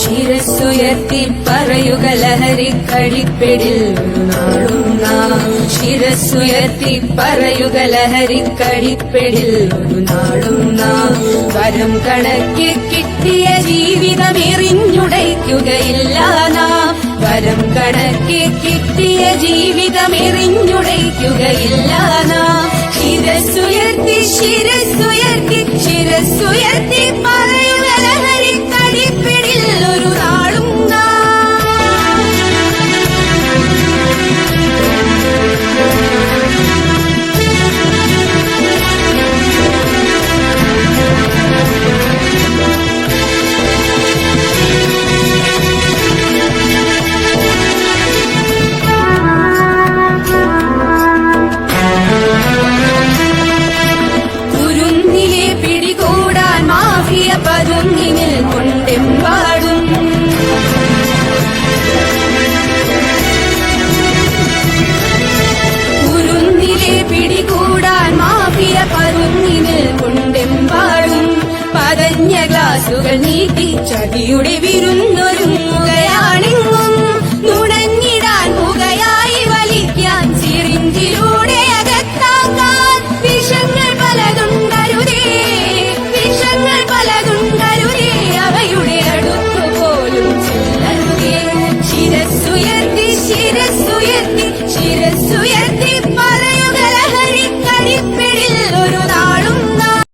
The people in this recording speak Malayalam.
ശിരസ്സുയർത്തി പറയുക ലഹരി കളിപ്പെടിൽ ഒരു നാളും നാം പറയുക ലഹരി കളിപ്പെടിൽ ഒരു നാളും നാം വരം കണക്കി കിട്ടിയ ജീവിതം എറിഞ്ഞുടയ്ക്കുകയില്ല നാം. വരം കണക്കി കിട്ടിയ ജീവിതം എറിഞ്ഞുടയ്ക്കുകയില്ല നാം. ശിരസ്സുയർത്തി ശിരസ്സുയർത്തി നൽകിയ പരുന്തി നിൽക്കൊണ്ടെമ്പാടും ഉരുന്നിലെ പിടികൂടാൻ മാഫിയ പരുന്തി കൊണ്ടെമ്പാടും. പതഞ്ഞ ഗ്ലാസുകൾ നീട്ടി ചതിയുടെ വിരുന്നൊരുങ്ങ. ಶಿರಸ್ಸು ಎತ್ತಿ ಶಿರಸ್ಸು ಎತ್ತಿ